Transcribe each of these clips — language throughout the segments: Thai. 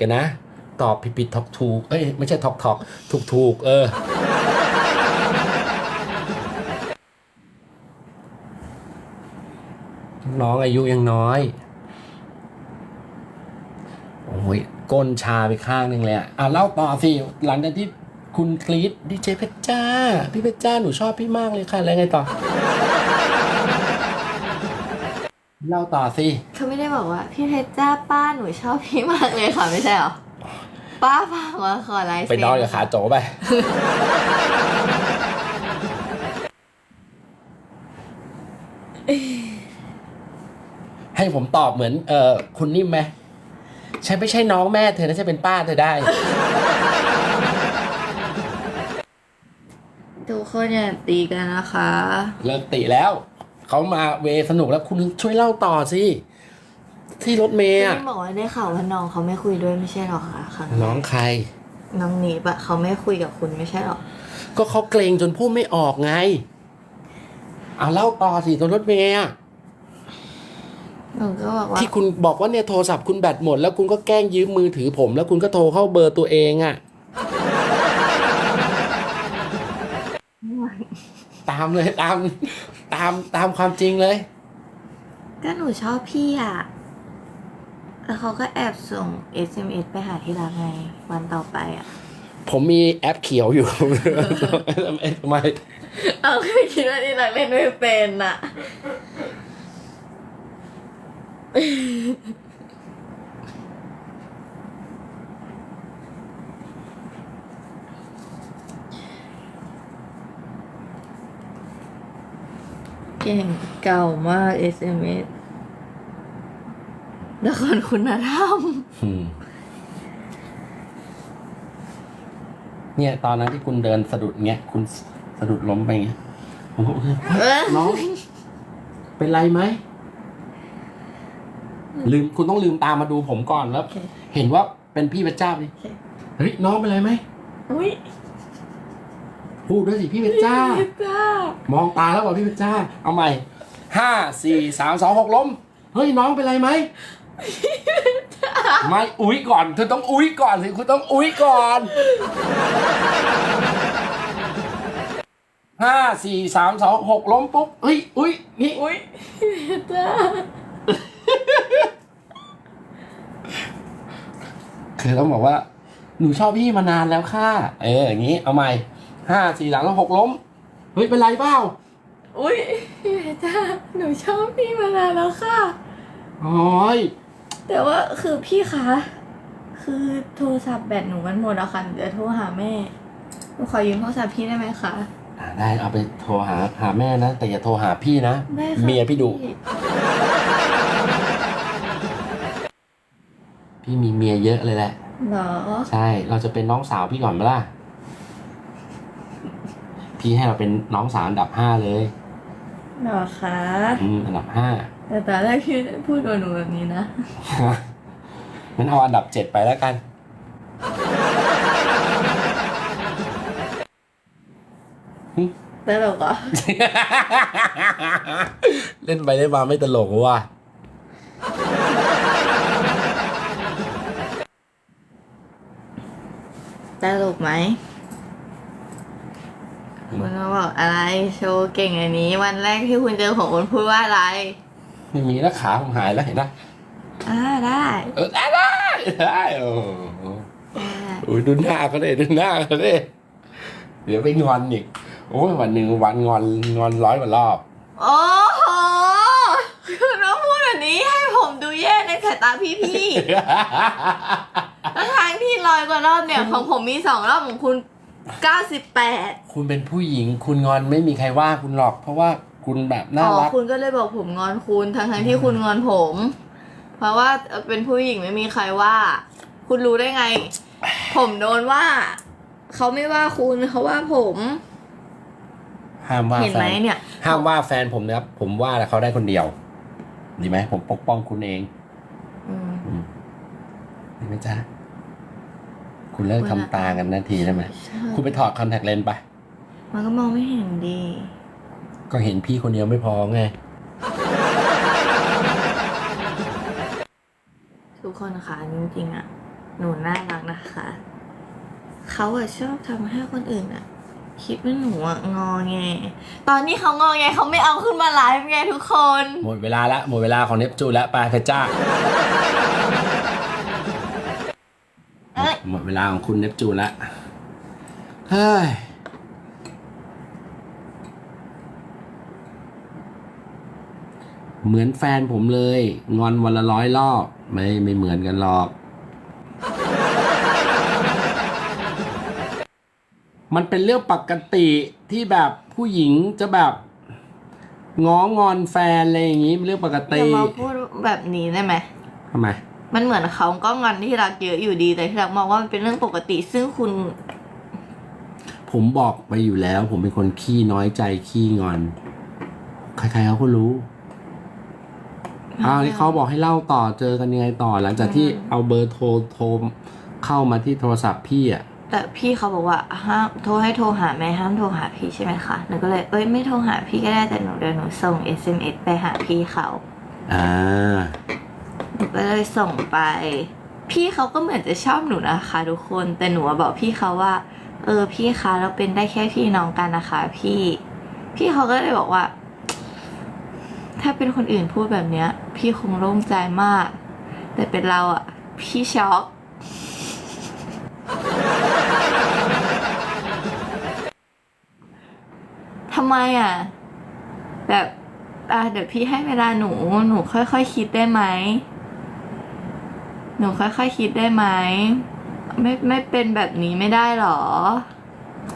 กันนะ ตอบผิดผิดๆถูกถูกเอ้ยไม่ใช่ทอกทอกถูกถูกเออ น้องอายุยังน้อย โอ้ยก้นชาไปข้างหนึ่งเลยอะอะเล่าต่อสิ หลังจากที่คุณกรีดดีเจเพชรจ้า พี่เพชรจ้า หนูชอบพี่มากเลยค่ะ แล้วไงต่อ เล่าต่อสิเขาไม่ได้บอกว่า พี่เพชรจ้าป้าหนูชอบพี่มากเลยค่ะไม่ใช่เหรอ ป้าฝากมาขอไลฟ์ไปนอนกับขาโจไป ให้ผมตอบเหมือน เอ่อคุณนิ่มไหมฉันไม่ใช่น้องแม่เธอนะฉันเป็นป้าเธอได้ ทุกคนอย่าตีกันนะคะ เลิกติแล้ว เขามาเวสนุกแล้วคุณช่วยเล่าต่อสิที่รถเมย์อะพี่บอกว่าได้ข่าวว่าน้องเขาไม่คุยด้วยไม่ใช่หรอคะครั้งน้องใคร น้องนีบอะเขาไม่คุยกับคุณไม่ใช่หรอก็เขาเกรงจนพูดไม่ออกไงเอาเล่าต่อสิตรงรถเมย์อะหนูก็บอกว่าที่คุณบอกว่าเนี่ยโทรศัพท์คุณแบตหมด แล้วคุณก็แกล้งยืมมือถือผม แล้วคุณก็โทรเข้าเบอร์ตัวเองอะตามเลยตาม ตามตามความจริงเลย ก็หนูชอบพี่อะแล้วเขาก็แอบส่ง SMS ไปหาที่รักไงวันต่อไปอะผมมีแอปเขียวอยู่ ทำไมเอาแค่คิดว่าที่รักเล่นไม่เป็นอะ ก่งเก่ามาก SMS ละครคุณธรรมอืมเนี่ย ตอนนั้นที่คุณเดินสะดุดเงี้ย คุณสะดุดล้มไปเงี้ยผมก็เฮ้ยเออน้อง เป็นไรไหม ลืมคุณต้องลืมตามมาดูผมก่อนแล้วโอเคเห็นว่าเป็นพี่พระเจ้านี่โอเคเฮ้ยน้องเป็นไรไหม อุ้ย พูดด้วยสิพี่เพชรจ้าจ้า มองตาแล้วบอกพี่เพชรจ้า เอาใหม่ห้าสี่สามสองหกล้ม เฮ้ยน้องเป็นไรไหมไม่อุ้ยก่อนเธอต้องอุ้ยก่อนสิคุณต้องอุ้ยก่อนห้าสี่สามสองหกล้มปุ๊บเฮ้ยอุ้ยนี่อุ้ยจ้าคือต้องบอกว่า หนูชอบพี่มานานแล้วค่ะ เอออย่างนี้เอาใหม่ ห้าสี่สามสองหกล้ม เฮ้ย เป็นไรเปล่าอุ้ยพี่เพชรจ้าหนูชอบพี่มานานแล้วค่ะ โอ้ยแต่ว่าคือพี่คะ คือโทรศัพท์แบตหนูมันหมดแล้วค่ะหนูจะโทรหาแม่หนูขอยืมโทรศัพท์พี่ได้ไหมคะ อะได้เอาไปโทรหาหาแม่นะ แต่อย่าโทรหาพี่นะ ได้ค่ะเมียพี่ดุพี่มีเมียเยอะเลยแหละ เหรอ ใช่ เราจะเป็นน้องสาวพี่ก่อนไหมล่ะ พี่ให้เราเป็นน้องสาวอันดับห้าเลยเหรอคะอืมอันดับห้าแต่ตอนแรกพี่พูดกับหนูแบบนี้นะงั้นเอาอันดับเจ็ดไปแล้วกัน ตลกเหรอเล่นไปได้มาไม่ตลกว่ะตลกไหม คุณมาบอกอะไรโชว์เก่งอันนี้ วันแรกที่คุณเจอผมคุณพูดว่าอะไร ไม่มีแล้วขาผมหายแล้วเห็นไหมอ่าได้เออได้ได้ได้โอ้โหได้โอ้ยดูหน้าเขาเลยดูหน้าเขาเลยเดี๋ยวไปงอนอีกโอ้ยวันหนึ่งวันงอนงอนร้อยกว่ารอบ โอ้โหคุณต้องพูดแบบนี้ให้ผมดูแย่ในสายตาพี่ๆทั้งทางๆที่ร้อยกว่ารอบเนี่ยของผมมีสองรอบของคุณ เก้าสิบแปดคุณเป็นผู้หญิงคุณงอนไม่มีใครว่าคุณหรอก เพราะว่าคุณแบบน่าอ๋อรัก คุณก็เลยบอกผมงอนคุณทั้งทางๆที่คุณงอนผม เพราะว่าเป็นผู้หญิงไม่มีใครว่า คุณรู้ได้ไง ผมโดนว่า เขาไม่ว่าคุณเขาว่าผม ห้ามว่าเห็นแฟไหมนเนี่ย ห้ามว่าแฟนผมนะครับ ผมว่าแต่เขาได้คนเดียว ดีไหมผมปกป้องคุณเองอืม ดีไหมจ๊ะ คุณเลิกคุณทำอะตากันนาทีได้ไหมใช่คุณไปถอดคอนแทคเลนส์ไป มันก็มองไม่เห็นดี ก็เห็นพี่คนเดียวไม่พอไง ทุกคนค่ะจริงๆอะหนูน่ารักนะคะ เขาอะชอบทำให้คนอื่นอะคิดว่าหนูอะงอแง ตอนนี้เขางอแงเขาไม่เอาขึ้นมาไลฟ์ไงทุกคน หมดเวลาละหมดเวลาของเนปจูนแล้วไปเพชรจ้า เอ้ยหมดเวลาของคุณเนปจูนแล้วเฮ้ยเหมือนแฟนผมเลย งอนวันละร้อยรอบ ไม่ไม่เหมือนกันหรอก มันเป็นเรื่องปกติที่แบบผู้หญิงจะแบบง้องอนแฟนอะไรอย่างงี้เป็นเรื่องปกอติย่ามาพูดแบบนี้ได้ไหมทำไม มันเหมือนเขาก็งอนที่รักเยอะอยู่ดีแต่ที่รักมองว่ามันเป็นเรื่องปกติ ซึ่งคุณผมบอกไปอยู่แล้ว ผมเป็นคนขี้น้อยใจขี้งอน ใครๆเขาก็รู้อ้าวที่เขาบอกให้เล่าต่อเจอกันยังไงต่อ หลังจากที่เอาเบอร์โทรโทรเข้ามาที่โทรศัพท์พี่อะแต่พี่เขาบอกว่าห้ามโทรให้โทรหาแม่ห้ามโทรหาพี่ใช่ไหมคะหนูก็เลยเอ้ยไม่โทรหาพี่ก็ได้แต่หนูเดี๋ยวหนูส่ง SMS ไปหาพี่เขาอ่าหนู ก็เลยส่งไป พี่เขาก็เหมือนจะชอบหนูนะคะทุกคนแต่หนูบอกพี่เขาว่า เออพี่คะเราเป็นได้แค่พี่น้องกันนะคะ พี่ พี่เขาก็เลยบอกว่า ถ้าเป็นคนอื่นพูดแบบเนี้ย พี่คงโล่งใจมาก แต่เป็นเราอะพี่ช็อกทำไมอะแบบ อะ เดี๋ยวพี่ให้เวลาหนู หนูค่อยๆคคิดได้ไหม หนูค่อยๆคคิดได้ไหมไม่ไม่เป็นแบบนี้ไม่ได้หรอ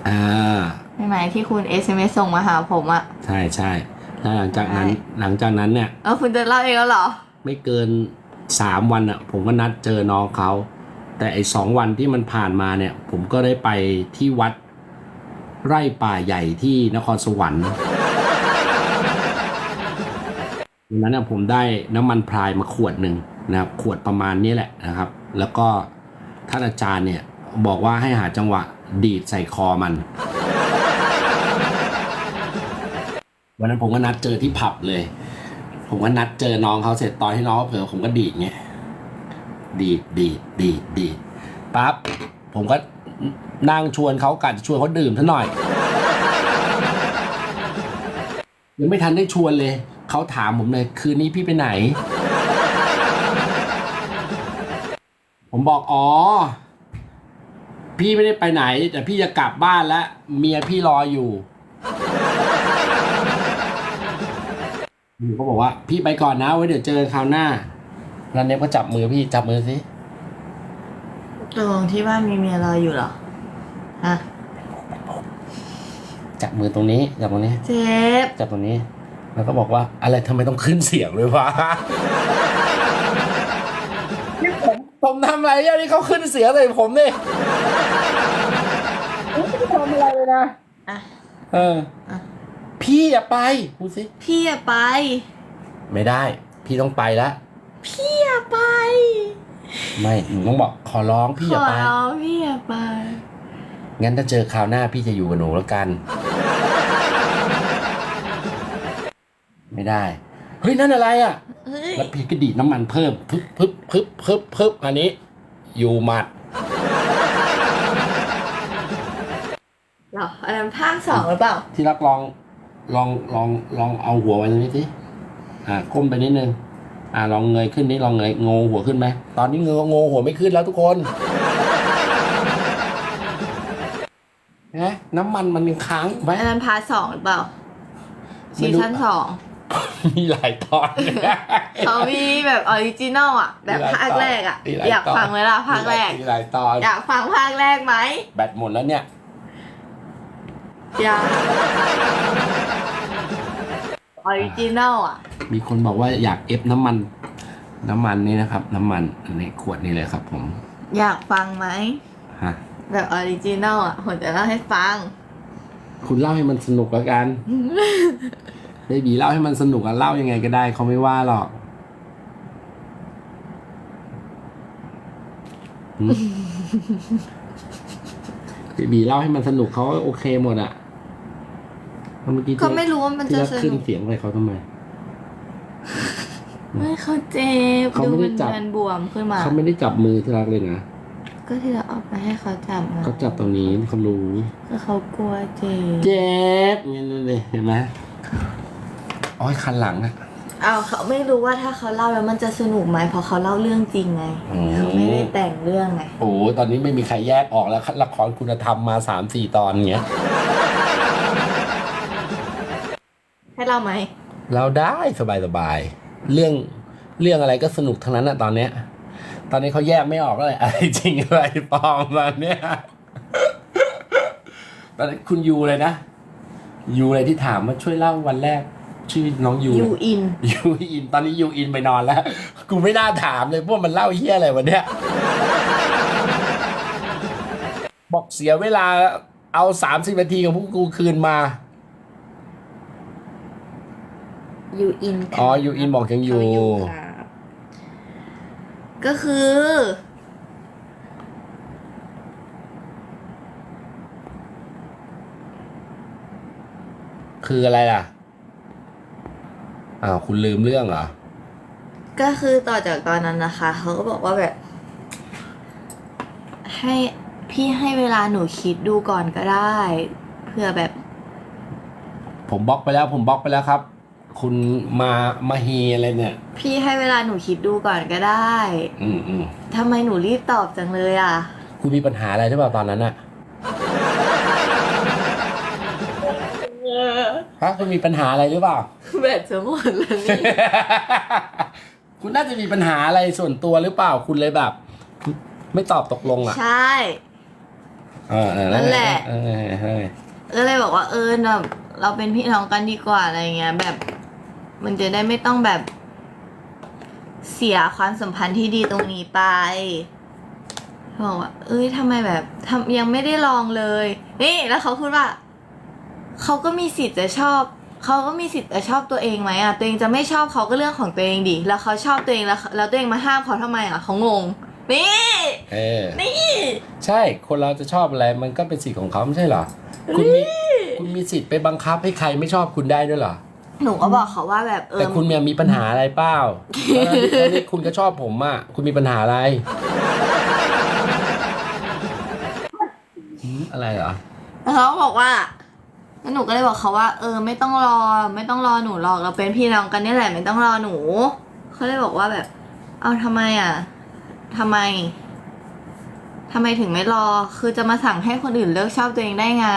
อ่าใช่ไหมที่คุณ SMS ส่งมาหาผมอะใช่ใช่แล้วหลังจากนั้นใช่หลังจากนั้นเนี่ยเออคุณจะเล่าเองแล้วเหรอ ไม่เกินสามวันอะผมก็นัดเจอน้องเขา แต่ไอ้สองวันที่มันผ่านมาเนี่ย ผมก็ได้ไปที่วัด ไร่ป่าใหญ่ที่นครสวรรค์วันนั้นนะผมได้น้ำมันพรายมาขวดหนึ่ง นะครับขวดประมาณนี้แหละนะครับ แล้วก็ท่านอาจารย์เนี่ยบอกว่าให้หาจังหวะดีดใส่คอมัน วันนั้นผมก็นัดเจอที่ผับเลย ผมก็นัดเจอน้องเขาเสร็จตอนที่น้องเขาเผลอผมก็ดีดเงี้ยดีดดีดดีดดีดปั๊บผมก็นั่งชวนเขากัดชวนเขาดื่มซะหน่อยยังไม่ทันได้ชวนเลย เขาถามผมเลย คืนนี้พี่ไปไหน ผมบอกอ๋อ พี่ไม่ได้ไปไหน แต่พี่จะกลับบ้านแล้วเมียพี่รออยู่หนูก็บอกว่า พี่ไปก่อนนะไว้เดี๋ยวเจอกันคราวหน้าแล้วเน็บก็จับมือพี่จับมือสิตกลงที่บ้านมีเมียรออยู่เหรอฮะจับมือตรงนี้จับตรงนี้ เจ็บ จับตรงนี้ แล้วก็บอกว่าอะไรทำไมต้องขึ้นเสียงเลยวะนี่ ผมผมทำอะไรอะนี่เขาขึ้นเสียงเลยผมนี่ผมไม่ได้ทำอะไรเลยนะอะ เอออะพี่อย่าไปพูดสิพี่อย่าไป ไม่ได้ พี่ต้องไปแล้วพี่อย่าไป ไม่หนูต้องบอกขอร้องพี่ขอย่าอไป ร้องพี่อย่าไป งั้นถ้าเจอคราวหน้าพี่จะอยู่กับหนูแล้วกัน ไม่ได้ เฮ้ย นั่นอะไรอะเฮ้ย แล้วพี่ก็ดีดน้ำมันเพิ่มพึบพึบพึบพึบพึบอันนี้ อยู่หมัดเหรออันนั้นภาคสองหรือเปล่า ที่รักลองลองลองลองเอาหัวไว้ตรงนี้สิอ่าก้มไปนิดนึงอ่าลองเงยขึ้นนิดลองเงยงงหัวขึ้นไหมตอนนี้เงยงงหัวไม่ขึ้นแล้วทุกคนนะน้ำมันมันยังค้างไหมอันนั้นพาร์ทสองหรือเปล่าไม่ซีรู้ซั่นสอง มีหลายตอนเขามีแบบออริจินอลอะ แบบภาคแรกอะมีหลายตอนอยากฟังไหมล่ะภาคแรกมีหลายตอน อยากฟังภาคแรกไหม แบตหมดแล้วเนี่ยอยากออริจินอลอะ มีคนบอกว่าอยากเอฟน้ำมัน น้ำมันนี่นะครับ น้ำมันอันนี้ขวดนี้เลยครับผม อยากฟังไหมฮะแบบออริจินอลอะผมจะเล่าให้ฟัง คุณเล่าให้มันสนุกแล้วกัน เบบีเล่าให้มันสนุกอะเล่ายังไงก็ได้เขาไม่ว่าหรอกหืมเบบีเล่าให้มันสนุกเขาโอเคหมดอะแล้วเมื่อกี้ก็ไม่รู้ว่ามันที่จะรักสขึ้นนุกเสียงใส่เขาทำไมไม่เขาเจ็บเขาดูไม่ได้มันจับมันบวมขึ้นมาเขาไม่ได้จับมือที่รักเลยนะก็ที่เราเอาไปให้เขาจับไงก็จับตรงนี้เขารู้ก็เขากลัวเจ็บเจ็บนี่นี่นี่เห็นไหม อ้อยคันหลังอะเอาเขาไม่รู้ว่าถ้าเขาเล่าแล้วมันจะสนุกไหมเพราะเขาเล่าเรื่องจริงไงอืมเขาไม่ได้แต่งเรื่องไงโอ้โหตอนนี้ไม่มีใครแยกออกแล้วละครคุณธรรมมาสามสี่ตอนเงี้ยให้เล่าไหมเราได้สบายสบายเรื่องเรื่องอะไรก็สนุกทั้งนั้นอะตอนเนี้ย ตอนนี้เขาแยกไม่ออกเลยอะไรจริงอะไรปลอมตอนเนี้ยตอนนี้คุณยูเลยนะยูเลยที่ถามว่าช่วยเล่าวันแรก ชื่อน้องยูยูอินยูอิน ตอนนี้ยูอินไปนอนแล้ว กูไม่น่าถามเลยพวกมันเล่าเฮี้ยอะไรวันเนี้ยบอกเสียเวลาเอาสามสิบนาทีกับพวกกูคืนมายูอินอ๋อยูอินบอกยังอยู่ เขาครับก็คือ คืออะไรล่ะ อ้าวคุณลืมเรื่องเหรอ ก็คือต่อจากตอนนั้นนะคะ เขาก็บอกว่าแบบ ให้พี่ให้เวลาหนูคิดดูก่อนก็ได้เพื่อแบบผมบล็อกไปแล้วผมบล็อกไปแล้วครับ คุณมามาเฮอะไรเนี่ย พี่ให้เวลาหนูคิดดูก่อนก็ได้อืมอืมทำไมหนูรีบตอบจังเลยอะ คุณมีปัญหาอะไรหรือเปล่าตอนนั้นอะ ฮะคุณมีปัญหาอะไรหรือเปล่า แบตจะหมดแล้วนี่คุณน่าจะมีปัญหาอะไรส่วนตัวหรือเปล่าคุณเลยแบบ ไม่ตอบตกลงอะใช่ เออเออนั่นแหละ เออเออเออก็เลยบอกว่าเออแบบเราเป็นพี่น้องกันดีกว่าอะไรเงี้ย แบบ มันจะได้ไม่ต้องแบบ เสียความสัมพันธ์ที่ดีตรงนี้ไปบอกว่า เอ้ยทำไมแบบทำยังไม่ได้ลองเลย นี่แล้วเขาพูดว่า เขาก็มีสิทธิ์จะชอบ เขาก็มีสิทธิ์จะชอบตัวเองไหมอะ ตัวเองจะไม่ชอบเขาก็เรื่องของตัวเองดิ แล้วเขาชอบตัวเองแล้วแล้วตัวเองมาห้ามเขาทำไมอะเขางง นี่ เออนี่ ใช่คนเราจะชอบอะไรมันก็เป็นสิทธิ์ของเขาไม่ใช่เหรอคุณมีคุณมีสิทธิ์ไปบังคับให้ใครไม่ชอบคุณได้ด้วยเหรอหนูก็บอกเขาว่าแบบเออแต่คุณเนี่ยมีปัญหาอะไรเปล่าตอนนี้ตอนนี้คุณก็ชอบผมอะคุณมีปัญหาอะไรหืมอะไรเหรอ แล้วเขาบอกว่า แล้วหนูก็เลยบอกเขาว่า เออ ไม่ต้องรอ ไม่ต้องรอหนูหรอกเราเป็นพี่น้องกันนี่แหละ ไม่ต้องรอหนูเขาเลยบอกว่าแบบ เอาทำไมอะทำไมทำไมถึงไม่รอ คือจะมาสั่งให้คนอื่นเลิกชอบตัวเองได้ไง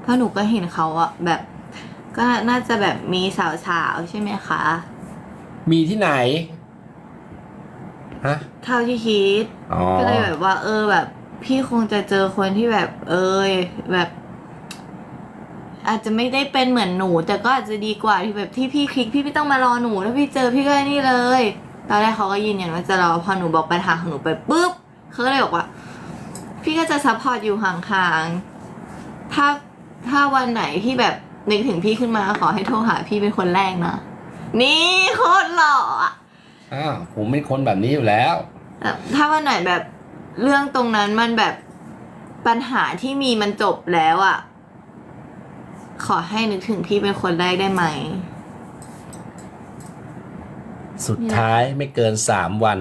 เพราะหนูก็เห็นเขาอะแบบ ก็น่าจะแบบมีสาวๆใช่ไหมคะ มีที่ไหนฮะเท่าที่คิดอ๋อก็เลยแบบว่า เออแบบ พี่คงจะเจอคนที่แบบ เออแบบ อาจจะไม่ได้เป็นเหมือนหนู แต่ก็อาจจะดีกว่าที่แบบที่พี่คลิกพี่ไม่ต้องมารอหนูถ้าพี่เจอพี่ก็นี่เลยตอนแรกเขาก็ยืนยันว่าจะรอพอหนูบอกปัญหาของหนูไปปุ๊บเขาก็เลยบอกว่า พี่ก็จะซัพพอร์ตอยู่ห่างๆถ้าถ้าวันไหนที่แบบนึกถึงพี่ขึ้นมาขอให้โทรหาพี่เป็นคนแรกนะนี่โคตรหล่ออะอ้าวผมเป็นคนแบบนี้อยู่แล้วแบบถ้าวันไหนแบบเรื่องตรงนั้นมันแบบปัญหาที่มีมันจบแล้วอะ่ะ ขอให้นึกถึงพี่เป็นคนแรกได้ไหม สุดท้ายไม่เกินสามวัน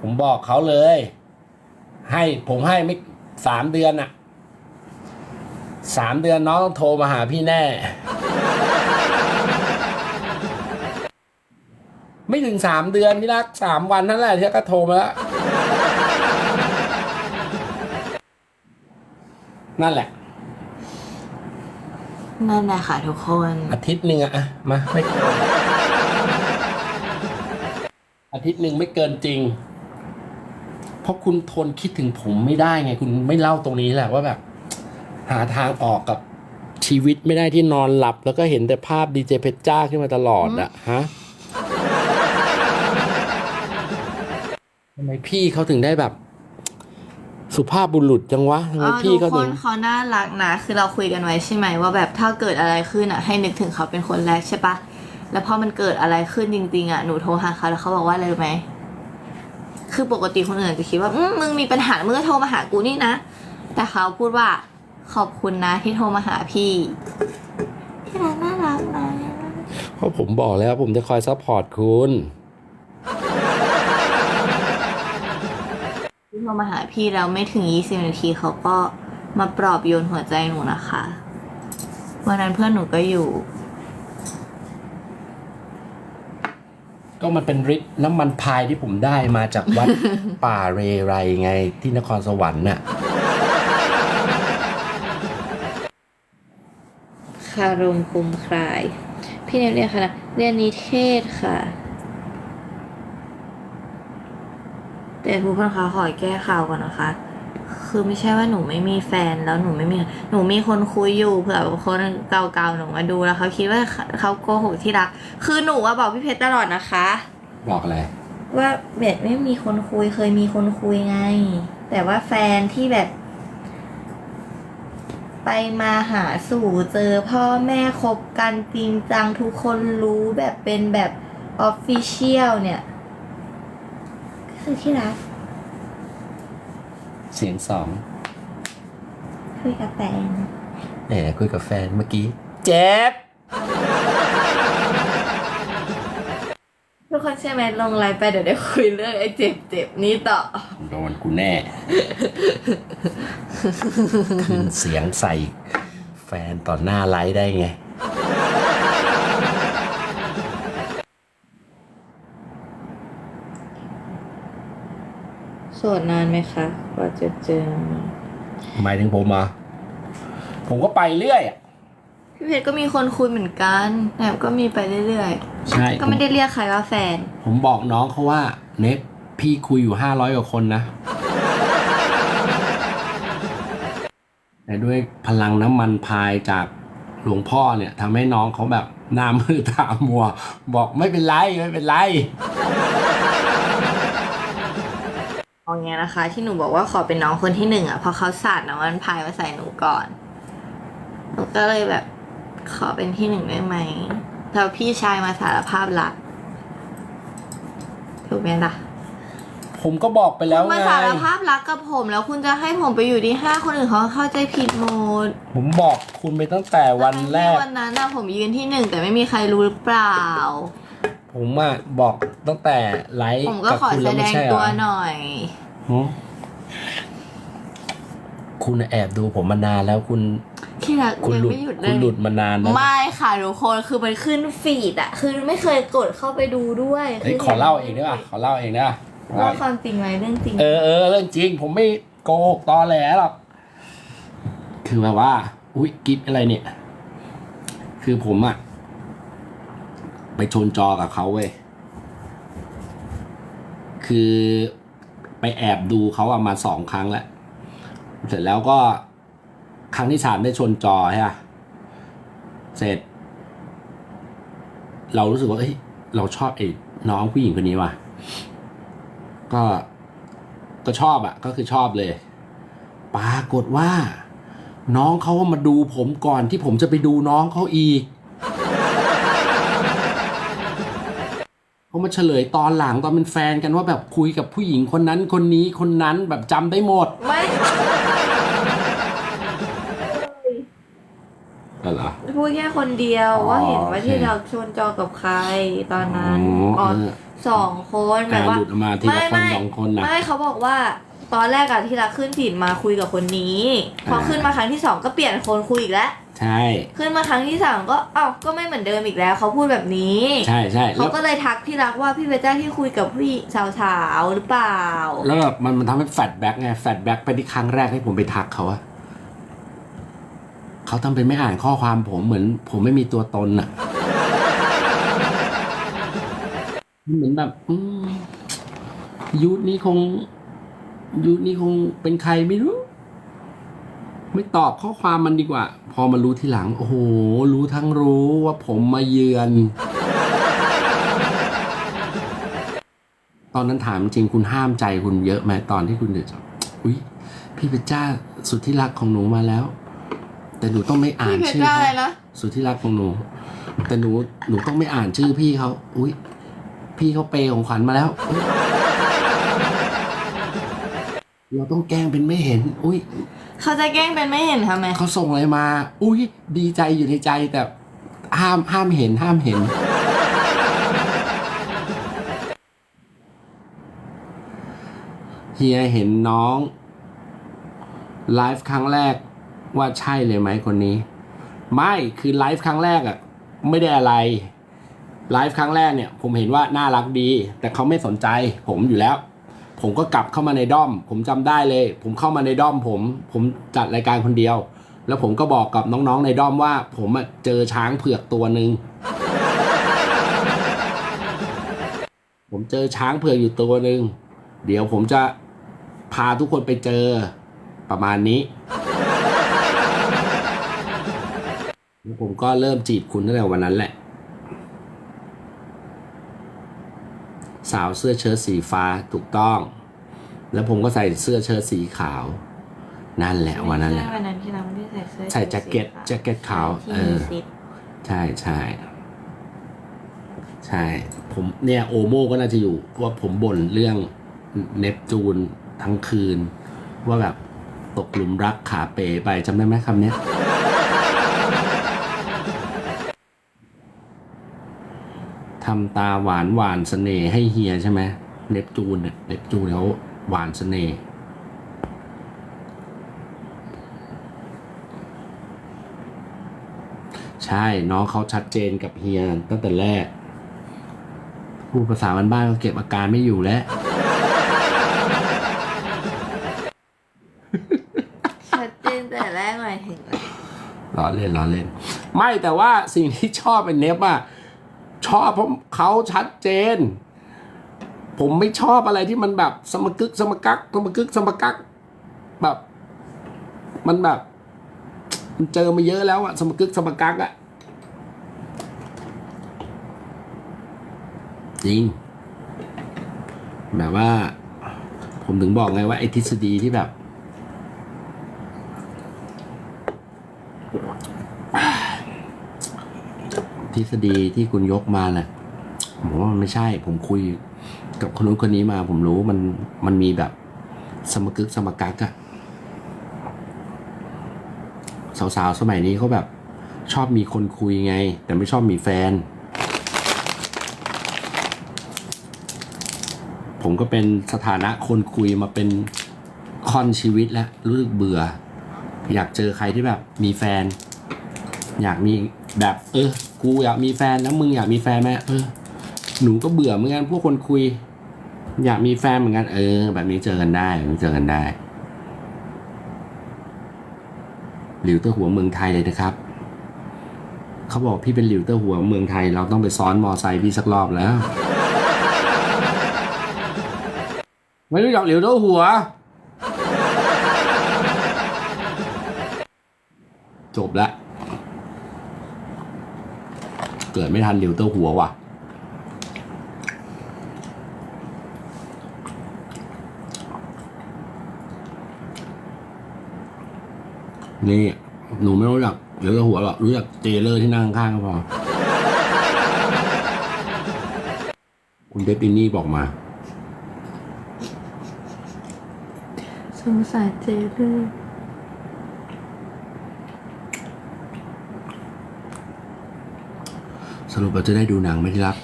ผมบอกเขาเลย ให้ผมให้ไม่สามเดือนอะสามเดือนน้องต้องโทรมาหาพี่แน่ ไม่ถึงสามเดือนพี่รักสามวันนั่นแหละที่ก็โทรมาแล้ว นั่นแหละ นั่นแหละค่ะทุกคน อาทิตย์หนึ่งอะอะมาไม่เกินอาทิตย์หนึ่งไม่เกินจริง เพราะคุณทนคิดถึงผมไม่ได้ไง คุณไม่เล่าตรงนี้แหละว่าแบบ หาทางออกกับชีวิตไม่ได้ที่นอนหลับ แล้วก็เห็นแต่ภาพดีเจเพชรจ้าขึ้นมาตลอดอะฮะทำไมพี่เขาถึงได้แบบ สุภาพบุรุษจังวะทำไมอ๋อพี่ทุกเขาคถึนงเขาน่ารักนะคือเราคุยกันไว้ใช่ไหมว่าแบบถ้าเกิดอะไรขึ้นอะให้นึกถึงเขาเป็นคนแรกใช่ปะแล้วพอมันเกิดอะไรขึ้นจริงๆอะหนูโทรหาเขาแล้วเขาบอกว่าอะไรรู้ไหมคือปกติคนอื่นจะคิดว่าอืมมึงมีปัญหามึงก็โทรมาหากูนี่นะแต่เขาพูดว่าขอบคุณนะที่โทรมาหาพี่ที่รักน่ารักนะเพราะผมบอกแล้วผมจะคอยซัพพอร์ตคุณ พอมาหาพี่แล้วไม่ถึง 20 นาทีเขาก็มาปลอบโยนหัวใจหนูนะคะ วันนั้นเพื่อนหนูก็อยู่ ก็มันเป็นฤทธิ์น้ำมันพายที่ผมได้มาจากวัด ป่าเรไรไงที่นครสวรรค์น่ะคารมคุมคลาย พี่เนยเรียนคณะเรียนนิเทศค่ะ แต่ทุกคนคะขอแก้ข่าวก่อนนะคะ คือไม่ใช่ว่าหนูไม่มีแฟนแล้วหนูไม่มีหนูมีคนคุยอยู่เผื่อคนเก่าๆหนูมาดูแล้วเขาคิดว่าเขาโกหกที่รัก คือหนูอะบอกพี่เพชรตลอดนะคะ บอกอะไร ว่าเบ็ดไม่มีคนคุยเคยมีคนคุยไง แต่ว่าแฟนที่แบบ ไปมาหาสู่เจอพ่อแม่คบกันจริงจังทุกคนรู้แบบเป็นแบบออฟฟิเชียลเนี่ยก็ คือที่รักเสียงสองคุยกับแฟนแหมคุยกับแฟนเมื่อกี้ เจ็บ ทุกคนใช่ไหมลงไลน์ไปเดี๋ยวได้คุยเรื่องไอ้เจ็บเจ็บๆนี้ต่อโดนกูแน่ ขึ้นเสียงใส่แฟนต่อหน้าไลฟ์ได้ไง โสดนานไหมคะกว่าจะเจอหมายถึงผมเหรอะผมก็ไปเรื่อยอะพี่เพชรก็มีคนคุยเหมือนกันแต่ก็มีไปเรื่อยใช่ๆ ก็ไม่ได้เรียกใครว่าแฟน ผมบอกน้องเขาว่าเน็ตพี่คุยอยู่ห้าร้อยกว่าคนนะแต่ด้วยพลังน้ำมันพายจากหลวงพ่อเนี่ยทำให้น้องเขาแบบหน้ามือตามัว บอกไม่เป็นไร ไม่เป็นไร เอาเงี้ยนะคะ ที่หนูบอกว่าขอเป็นน้องคนที่หนึ่งอะเพราะเขาสาดน้ำมันพายมาใส่หนูก่อนหนูก็เลยแบบขอเป็นที่หนึ่งได้ไหมแล้วพี่ชายมาสารภาพรักถูกไหมล่ะผมก็บอกไปแล้วคุณไงมาสารภาพรักกับผมแล้วคุณจะให้ผมไปอยู่ที่ห้าคนอื่นเขาเข้าใจผิดหมดผมบอกคุณไปตั้งแต่วันแรกวันนั้นน่ะผมยืนที่หนึ่งแต่ไม่มีใครรู้หรือเปล่า ผมอะบอกตั้งแต่ไลฟ์ผมก็กับขอคุณแสแล้วดไม่งใช่เหรตัวอหน่อยหือ คุณแอบดูผมมานานแล้วคุณ ที่รักคุณยังหลุด ไม่หยุดเลคุณยหลุดมานานแล้วไม่ค่ะทุกคนคือมันขึ้นฟีดอะคือไม่เคยกดเข้าไปดูด้วยเฮ้ยขอเล่าเองได้ป่ะ ขอเล่าเองได้ป่ะว่าความจริงไหมเรื่องจริง เออเออเรื่องจริง ผมไม่โกหกตอแหลหรอก คือแบบว่า อุ๊ยกิฟอะไรเนี่ย คือผมอะไปชนจอกับเขาเว้ย คือ ไปแอบดูเขาอะมาสองครั้งแล้ว เสร็จแล้วก็ครั้งที่สามได้ชนจอใช่ปะเสร็จ เรารู้สึกว่าเอ้ยเราชอบไอ้น้องผู้หญิงคนนี้ว่ะ ก็ก็ชอบอะก็คือชอบเลย ปรากฏว่า น้องเขามาดูผมก่อนที่ผมจะไปดูน้องเขาอีก เขา มาเฉลยตอนหลังตอนเป็นแฟนกันว่าแบบคุยกับผู้หญิงคนนั้นคนนี้คนนั้นแบบจำได้หมดไม่อะไรอพูดแค่คนเดียวอ๋อว่าเห็นว่าโอเคที่เราชนจอกับใครตอนนั้นอ๋ออ๋อเออสองคนแบบอ่าว่าหลุดออกมาทีละคนสองคนนะไม่เขาบอกว่า ตอนแรกอะที่รักขึ้นฟีดมาคุยกับคนนี้ พออ่าขึ้นมาครั้งที่สองก็เปลี่ยนคนคุยอีกแล้ว ใช่ ขึ้นมาครั้งที่สามก็เอ้าก็ไม่เหมือนเดิมอีกแล้ว เขาพูดแบบนี้ใช่ใช่เขาแล้วก็เลยทักพี่รักว่าพี่เบจ้าที่คุยกับผู้หญิงสาวๆหรือเปล่า แล้วแบบมันมันทำให้แฟลชแบ็กไงแฟลชแบ็กไปที่ครั้งแรกที่ผมไปทักเขาอะเขาทำเป็นไม่อ่านข้อความผมเหมือน ผมไม่มีตัวตนอะเหมือนแบบอืมยุคนี้คงยุคนี้คงเป็นใครไม่รู้ ไม่ตอบข้อความมันดีกว่า พอมารู้ทีหลัง โอ้โห รู้ทั้งรู้ว่าผมมาเยือน ตอนนั้นถามจริงคุณห้ามใจคุณเยอะไหมตอนที่คุณเดือดอุ้ยพี่เพชรจ้าสุดที่รักของหนูมาแล้ว แต่หนูต้องไม่อ่านพี่เพชชื่รอจ้าเขาอะไรนะสุดที่รักของหนู แต่หนูหนูต้องไม่อ่านชื่อพี่เขาอุ้ยพี่เขาเปย์ของขวัญมาแล้วอุ๊ย เราต้องแกล้งเป็นไม่เห็น อุ้ยเขาจะแกล้งเป็นไม่เห็นทำไมเขาส่งอะไรมา อุ้ยดีใจอยู่ในใจแต่ห้ามห้ามเห็นห้ามเห็นฉเฮียเห็นน้องไลฟ์ครั้งแรกว่าใช่เลยไหมคนนี้ ไม่คือไลฟ์ครั้งแรกอะไม่ได้อะไรไลฟ์ครั้งแรกเนี่ย ผมเห็นว่าน่ารักดี แต่เขาไม่สนใจผมอยู่แล้ว ผมก็กลับเข้ามาในด้อม ผมจำได้เลย ผมเข้ามาในด้อมผม ผมจัดรายการคนเดียว แล้วผมก็บอกกับน้องๆในด้อมว่า ผมเจอช้างเผือกตัวหนึ่งผมเจอช้างเผือกอยู่ตัวหนึ่งเดี๋ยวผมจะพาทุกคนไปเจอประมาณนี้ ผมก็เริ่มจีบคุณตั้งแต่วันนั้นแหละ สาวเสื้อเชิ้ตสีฟ้าถูกต้อง แล้วผมก็ใส่เสื้อเชิ้ตสีขาว นั่นแหละวันนั้นแหละ วันนั้นที่เราไม่ได้ใส่เสื้อใส่แจ็คเก็ตแจ็คเก็ตขาวที่เอมีอซิปใช่ใช่ ใช่ ผมเนี่ยโอโมก็น่าจะอยู่เพราะว่าผมบ่นเรื่องเนปจูนทั้งคืน ว่าแบบตกหลุมรักขาเป๋ไปจำได้ไหมคำเนี้ ทำตาหวานหวานเสน่ห์ให้เฮียใช่ไหมเนปจูนเนี่ยเนปจูนเขาหวานเสน่ห์ใช่น้องเขาชัดเจนกับเฮียตั้งแต่แรกพูดภาษาบ้านๆก็เก็บอาการไม่อยู่แล้วชัดเจนแต่แรกหมายถึงอะไรล้อเล่นล้อเล่น ไม่แต่ว่าสิ่งที่ชอบเป็นเนฟอะ ชอบเพราะเขาชัดเจน ผมไม่ชอบอะไรที่มันแบบสมกึกสมกักสมกึกสมกักแบบ มันแบบ มันเจอมาเยอะแล้วอะสมกึกสมกักอะจริง แบบว่า ผมถึงบอกไงว่าไอ้ทฤษฎีที่แบบ ทฤษฎีที่คุณยกมาแหละผมว่ามันไม่ใช่ ผมคุยกับคนนู้นคนนี้มา ผมรู้มันมันมีแบบสมกึกสมกักอะสาวๆ สมัยนี้เขาแบบ ชอบมีคนคุยไง แต่ไม่ชอบมีแฟน ผมก็เป็นสถานะคนคุยมาเป็นค่อนชีวิตแล้วรู้สึกเบื่อ อยากเจอใครที่แบบมีแฟน อยากมีแบบ เออ กูอยากมีแฟนแล้วมึงอยากมีแฟนไหมเออหนูก็เบื่อเหมือนกันพวกคนคุย อยากมีแฟนเหมือนกันเออ แบบนี้เจอกันได้แบบนี้เจอกันได้หลิวเตอร์หัวเมืองไทยเลยนะครับ เขาบอกพี่เป็นหลิวเตอร์หัวเมืองไทย เราต้องไปซ้อนมอไซค์พี่สักรอบแล้ว ไม่รู้จักหลิวเตอร์หัว จบละ เกิดไม่ทันหลิวเตอร์หัวว่ะ นี่หนูไม่รู้จักหลิวเตอร์หัวหรอกรู้จักเจเลอร์ที่นั่งข้างก็พอ คุณเดฟินี่บอกมา สงสารเจเลยส รุปเราจะได้ดูหนังไหมที่รัก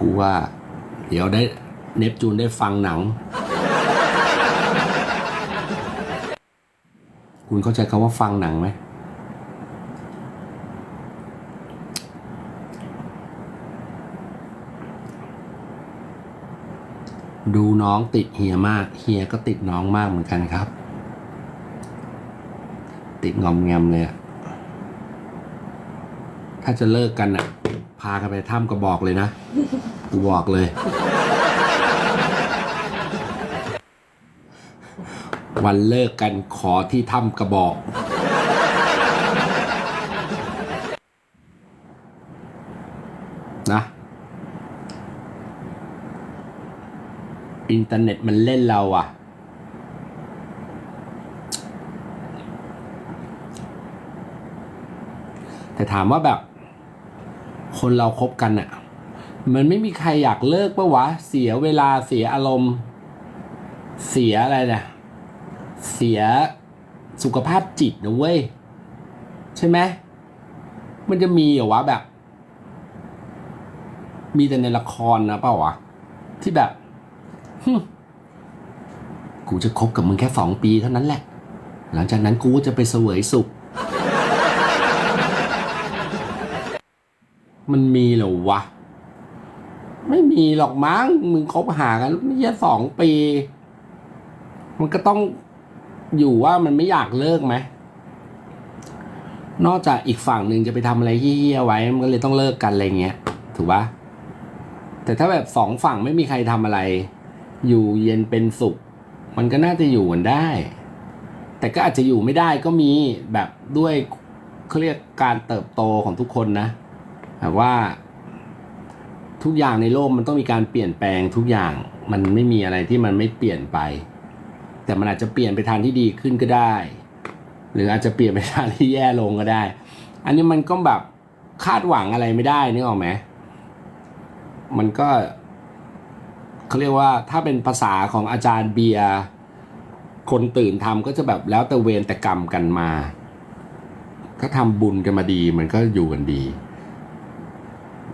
กูว่า เดี๋ยวได้เนปจูนได้ฟังหนัง คุณเข้าใจคำว่าฟังหนังไหม ดูน้องติดเฮียมาก เฮียก็ติดน้องมากเหมือนกันครับ ติดงอมแงมเลยอะ ถ้าจะเลิกกันอะ พากันไปถ้ำกระบอกเลยนะกูบอกเลย วันเลิกกันขอที่ถ้ำกระบอก นะ อินเทอร์เน็ตมันเล่นเราอะแต่ถามว่าแบบ คนเราคบกันอะมันไม่มีใครอยากเลิกปะวะ เสียเวลาเสียอารมณ์ เสียอะไรเนี่ยเสียสุขภาพจิตนะเว้ย ใช่ไหมมันจะมีเหรอวะแบบ มีแต่ในละครนะเปล่าวะ ที่แบบฮึกูจะคบกับมึงแค่สองปีเท่านั้นแหละ หลังจากนั้นกูจะไปเสวยสุข มันมีเหรอวะ ไม่มีหรอกมั้งมึงคบหากันไม่ใช่สองปี มันก็ต้องอยู่ว่ามันไม่อยากเลิกไหม นอกจากอีกฝั่งหนึ่งจะไปทำอะไรเฮี้ยไว้ มันก็เลยต้องเลิกกันอะไรเงี้ย ถูกปะแต่ถ้าแบบสองฝั่งไม่มีใครทำอะไร อยู่เย็นเป็นสุข มันก็น่าจะอยู่กันได้ แต่ก็อาจจะอยู่ไม่ได้ก็มีแบบด้วยเขาเรียกการเติบโตของทุกคนนะ แบบว่า ทุกอย่างในโลกมันต้องมีการเปลี่ยนแปลงทุกอย่างมันไม่มีอะไรที่มันไม่เปลี่ยนไป แต่มันอาจจะเปลี่ยนไปทางที่ดีขึ้นก็ได้ หรืออาจจะเปลี่ยนไปทางที่แย่ลงก็ได้ อันนี้มันก็แบบคาดหวังอะไรไม่ได้นึกออกไหมมันก็เขาเรียกว่าถ้าเป็นภาษาของอาจารย์เบียร์คนตื่นทำก็จะแบบแล้วแต่เวรแต่กรรมกันมา ถ้าทำบุญกันมาดีมันก็อยู่กันดี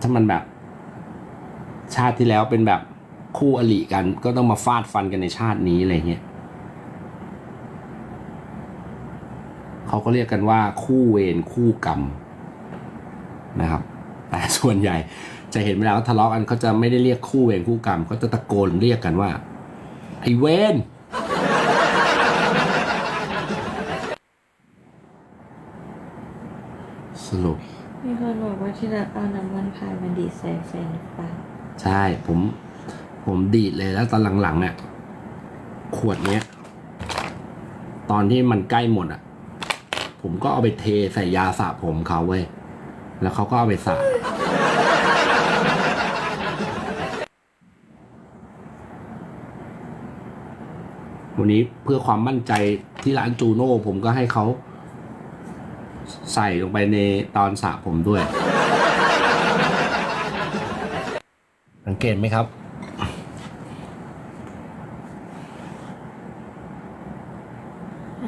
ถ้ามันแบบ ชาติที่แล้วเป็นแบบคู่อริกัน ก็ต้องมาฟาดฟันกันในชาตินี้อะไรเงี้ยเขาก็เรียกกันว่าคู่เวรคู่กรรมนะครับ แต่ส่วนใหญ่จะเห็นเวลาเขาทะเลาะกันเขาจะไม่ได้เรียกคู่เวรคู่กรรมเขาจะตะโกนเรียกกันว่า ไอ้เวรสรุป มีคนบอกว่าที่รักเอาน้ำมันพายมาดีดใส่แฟนหรือเปล่าใช่ผม ผมดีดเลยแล้วตอนหลังๆเนี่ยขวดเนี้ย ตอนที่มันใกล้หมดอะ ผมก็เอาไปเทใส่ยาสระผมเขาเว้ยแล้วเขาก็เอาไปสระวันนี้เพื่อความมั่นใจที่ร้านจูโน่ผมก็ให้เขา ใส่ลงไปในตอนสระผมด้วย สังเกตไหมครับ